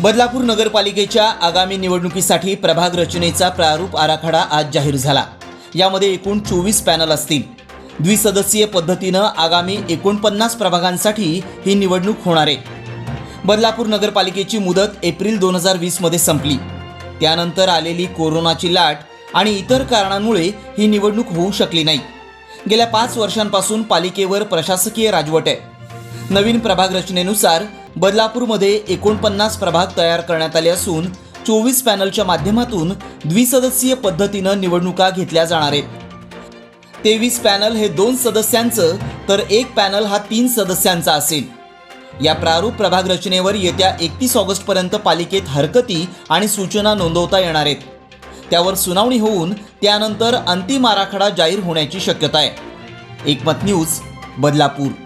बदलापूर नगरपालिकेच्या आगामी निवडणुकीसाठी प्रभाग रचनेचा प्रारूप आराखडा आज जाहीर झाला. यामध्ये एकूण चोवीस पॅनल असतील. द्विसदस्यीय पद्धतीनं आगामी एकोणपन्नास प्रभागांसाठी ही निवडणूक होणार आहे. बदलापूर नगरपालिकेची मुदत एप्रिल दोन हजार वीसमध्ये संपली. त्यानंतर आलेली कोरोनाची लाट आणि इतर कारणांमुळे ही निवडणूक होऊ शकली नाही. गेल्या पाच वर्षांपासून पालिकेवर प्रशासकीय राजवट आहे. नवीन प्रभाग रचनेनुसार बदलापूरमध्ये एकोणपन्नास प्रभाग तयार करण्यात आले असून चोवीस पॅनलच्या माध्यमातून द्विसदस्यीय पद्धतीनं निवडणुका घेतल्या जाणार आहेत. तेवीस पॅनल हे दोन सदस्यांचं तर एक पॅनल हा तीन सदस्यांचा असेल. या प्रारूप प्रभाग रचनेवर येत्या एकतीस ऑगस्टपर्यंत पालिकेत हरकती आणि सूचना नोंदवता येणार आहेत. त्यावर सुनावणी होऊन त्यानंतर अंतिम आराखडा जाहीर होण्याची शक्यता आहे. एकमत न्यूज बदलापूर.